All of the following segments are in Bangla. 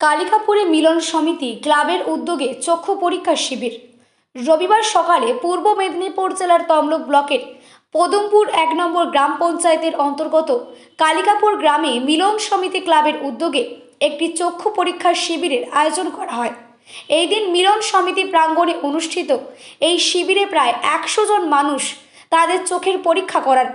কালিকাপুরে মিলন সমিতি ক্লাবের উদ্যোগে চক্ষু পরীক্ষা শিবির। রবিবার সকালে পূর্ব মেদিনীপুর জেলার তমলুক ব্লকের পদমপুর এক নম্বর গ্রাম পঞ্চায়েতের অন্তর্গত কালিকাপুর গ্রামে মিলন সমিতি ক্লাবের উদ্যোগে একটি চক্ষু পরীক্ষার শিবিরের আয়োজন করা হয়। এই দিন মিলন সমিতি প্রাঙ্গণে অনুষ্ঠিত এই শিবিরে প্রায় একশো জন মানুষ তাদের চোখের পরীক্ষা করান।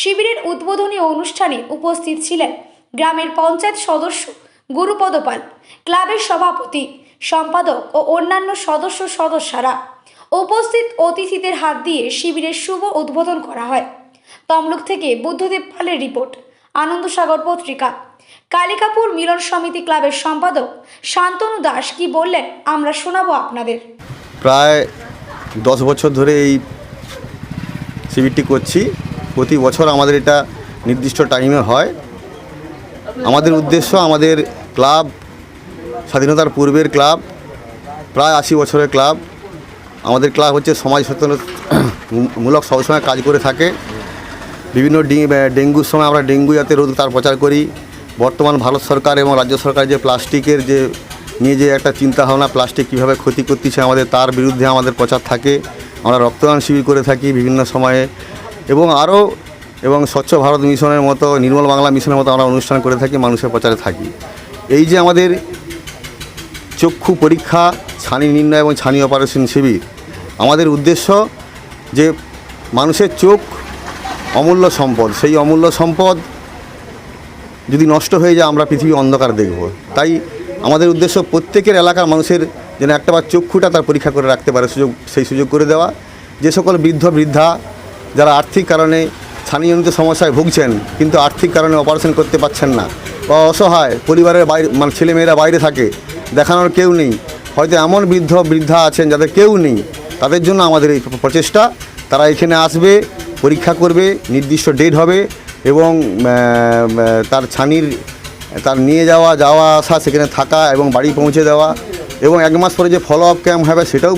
শিবিরের উদ্বোধনী অনুষ্ঠানে উপস্থিত ছিলেন গ্রামের পঞ্চায়েত সদস্য গুরুপদ পাল ক্লাবের সভাপতি, সম্পাদক ও অন্যান্য সদস্য সদস্যরা উপস্থিত অতিথিদের হাত দিয়ে শিবিরের শুভ উদ্বোধন করা হয়। তমলুক থেকে বুদ্ধদেব পালের রিপোর্ট, আনন্দসাগর পত্রিকা। কালিকাপুর মিলন সমিতি ক্লাবের সম্পাদক শান্তনু দাস কি বললেন আমরা শোনাবো আপনাদের। প্রায় দশ বছর ধরে এই শিবিরটি করছি। প্রতি বছর আমাদের এটা নির্দিষ্ট টাইমে হয়। আমাদের উদ্দেশ্য আমাদের ক্লাব, স্বাধীনতার পূর্বের ক্লাব, প্রায় আশি বছরের ক্লাব। আমাদের ক্লাব হচ্ছে সমাজ সচেতন মূলক সবসময় কাজ করে থাকে। বিভিন্ন ডেঙ্গুর সময় আমরা ডেঙ্গু যাতে রোগ তার প্রচার করি। বর্তমান ভারত সরকার এবং রাজ্য সরকার যে প্লাস্টিকের যে, নিয়ে যে একটা চিন্তা ভাবনা প্লাস্টিক কীভাবে ক্ষতি করতেছে আমাদের, তার বিরুদ্ধে আমাদের প্রচার থাকে। আমরা রক্তদান শিবির করে থাকি বিভিন্ন সময়ে। এবং আরও এবং স্বচ্ছ ভারত মিশনের মতো, নির্মল বাংলা মিশনের মতো আমরা অনুষ্ঠান করে থাকি, মানুষের প্রচারে থাকি। এই যে আমাদের চক্ষু পরীক্ষা, ছানি নির্ণয় এবং ছানি অপারেশন শিবির, আমাদের উদ্দেশ্য যে মানুষের চোখ অমূল্য সম্পদ। সেই অমূল্য সম্পদ যদি নষ্ট হয়ে যায়, আমরা পৃথিবী অন্ধকার দেখব। তাই আমাদের উদ্দেশ্য প্রত্যেকের এলাকার মানুষের যেন একটাবার চক্ষুটা তার পরীক্ষা করে রাখতে পারে, সুযোগ, সেই সুযোগ করে দেওয়া। যে সকল বৃদ্ধ, বৃদ্ধা যারা আর্থিক কারণে স্থানীয়জনিত সমস্যায় ভুগছেন, কিন্তু আর্থিক কারণে অপারেশন করতে পারছেন না। বা অসহায়, পরিবারের বাইরে মানে ছেলেমেয়েরা বাইরে থাকে, দেখানোর কেউ নেই। হয়তো এমন বৃদ্ধ, বৃদ্ধা আছেন যাদের কেউ নেই। তাদের জন্য আমাদের এই প্রচেষ্টা, তারা এখানে আসবে, পরীক্ষা করবে, নির্দিষ্ট ডেট হবে এবং তার ছানির, তার নিয়ে যাওয়া যাওয়া, আসা, সেখানে থাকা এবং বাড়ি পৌঁছে দেওয়া এবং এক মাস পরে যে ফলো আপ ক্যাম্প হবে সেটাও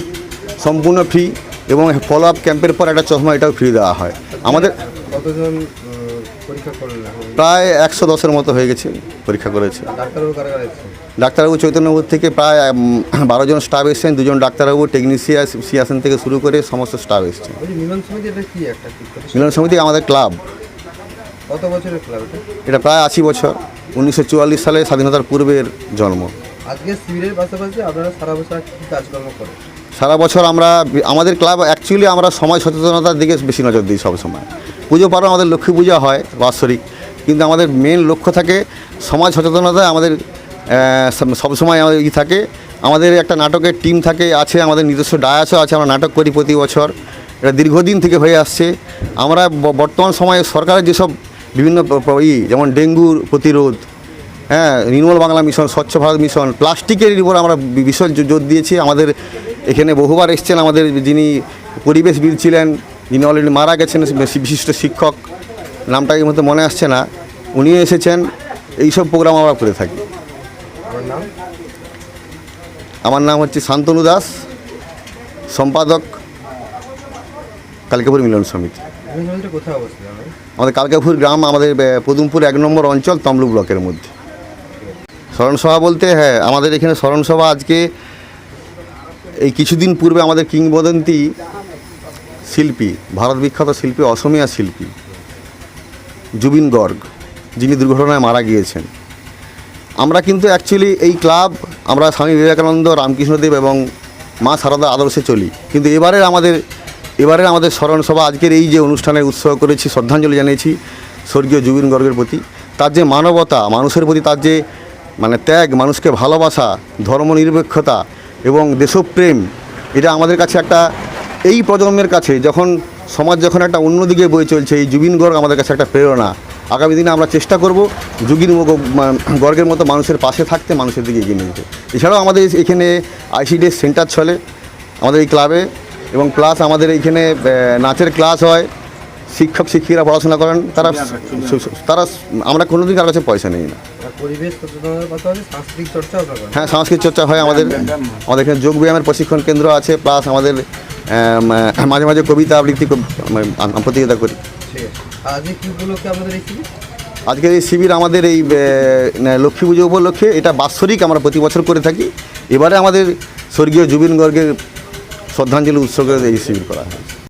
সম্পূর্ণ ফ্রি এবং ফলো আপ ক্যাম্পের পর একটা চশমা এটাও ফ্রি দেওয়া হয়। আমাদের কতজন প্রায় একশো দশের মতো হয়ে গেছে পরীক্ষা করেছে। ডাক্তারবাবু চৈতন্যপুর থেকে প্রায় বারো জন স্টাফ এসেছেন দুজন ডাক্তারবাবু টেকনিশিয়ান সিয়াসন থেকে শুরু করে সমস্ত স্টাফ এসেছেন। মিলন সমিতি আমাদের ক্লাব কত বছরের ক্লাব এটা প্রায় আশি বছর। উনিশশো চুয়াল্লিশ সালে স্বাধীনতার পূর্বের জন্ম। আজকে শিবিরের পাশাপাশি আপনারা সারা বছর কি কাজকর্ম করেন? সারা বছর আমরা, আমাদের ক্লাব অ্যাকচুয়ালি আমরা সমাজ সচেতনতার দিকে বেশি নজর দিই সবসময় পুজো পার্বণ আমাদের লক্ষ্মী পূজা হয় বাৎসরিক, কিন্তু আমাদের মেন লক্ষ্য থাকে সমাজ সচেতনতায় আমাদের সবসময় আমাদের ই থাকে। আমাদের একটা নাটকের টিম থাকে, আছে আমাদের নিজস্ব ডায়াসও আছে, আমরা নাটক করি প্রতি বছর। এটা দীর্ঘদিন থেকে হয়ে আসছে। আমরা বর্তমান সময়ে সরকারের যেসব বিভিন্ন ই, যেমন ডেঙ্গুর প্রতিরোধ হ্যাঁ নির্মল বাংলা মিশন, স্বচ্ছ ভারত মিশন, প্লাস্টিকের উপর আমরা বি- জোর দিয়েছি। আমাদের এখানে বহুবার এসেছেন আমাদের যিনি পরিবেশবিদ ছিলেন যিনি অলরেডি মারা গেছেন বিশিষ্ট শিক্ষক। নামটা এই মধ্যে মনে আসছে না। উনিও এসেছেন। এইসব প্রোগ্রাম আমরা করে থাকি। আমার নাম? হচ্ছে শান্তনু দাস সম্পাদক কালকাপুর মিলন সমিতি। আমাদের কালকাপুর গ্রাম আমাদের পদুমপুর এক নম্বর অঞ্চল তমলুক ব্লকের মধ্যে। স্মরণসভা বলতে হ্যাঁ আমাদের এখানে স্মরণসভা আজকে এই কিছুদিন পূর্বে আমাদের কিংবদন্তি শিল্পী, ভারত বিখ্যাত শিল্পী, অসমিয়া শিল্পী, জুবিন গর্গ, যিনি দুর্ঘটনায় মারা গিয়েছেন। আমরা কিন্তু অ্যাকচুয়ালি এই ক্লাব, আমরা স্বামী বিবেকানন্দ, রামকৃষ্ণদেব এবং মা সারদা আদর্শে চলি। কিন্তু এবারের আমাদের এবারের আমাদের স্মরণ সভা আজকের এই যে অনুষ্ঠানে উৎসব করেছি, শ্রদ্ধাঞ্জলি জানিয়েছি স্বর্গীয় জুবিন গর্গের প্রতি। তার যে মানবতা, মানুষের প্রতি তার যে মানে ত্যাগ, মানুষকে ভালোবাসা, ধর্মনিরপেক্ষতা এবং দেশপ্রেম, এটা আমাদের কাছে একটা, এই প্রজন্মের কাছে যখন সমাজ যখন একটা অন্যদিকে বয়ে চলছে, এই জুবিন গর্গ আমাদের কাছে একটা প্রেরণা। আগামী দিনে আমরা চেষ্টা করব যুগিন গর্গের মতো মানুষের পাশে থাকতে, মানুষের দিকে এগিয়ে নিয়ে যেতে এছাড়াও আমাদের এখানে আইসিডিএস সেন্টার চলে আমাদের এই ক্লাবে এবং প্লাস আমাদের এইখানে নাচের ক্লাস হয়। শিক্ষক শিক্ষিকারা পড়াশোনা করেন তারা তারা আমরা কোনোদিন কারোর কাছে পয়সা নেই না। হ্যাঁ সাংস্কৃতিক চর্চা হয় আমাদের। আমাদের এখানে যোগ ব্যায়ামের প্রশিক্ষণ কেন্দ্র আছে প্লাস আমাদের মাঝে মাঝে কবিতা আবৃত্তি মানে প্রতিযোগিতা করি। আজকের এই শিবির? আমাদের এই লক্ষ্মী পুজো উপলক্ষে এটা বাৎসরিক আমরা প্রতি বছর করে থাকি। এবারে আমাদের স্বর্গীয় জুবিন গর্গের শ্রদ্ধাঞ্জলি উৎসর্গে এই শিবির করা হয়।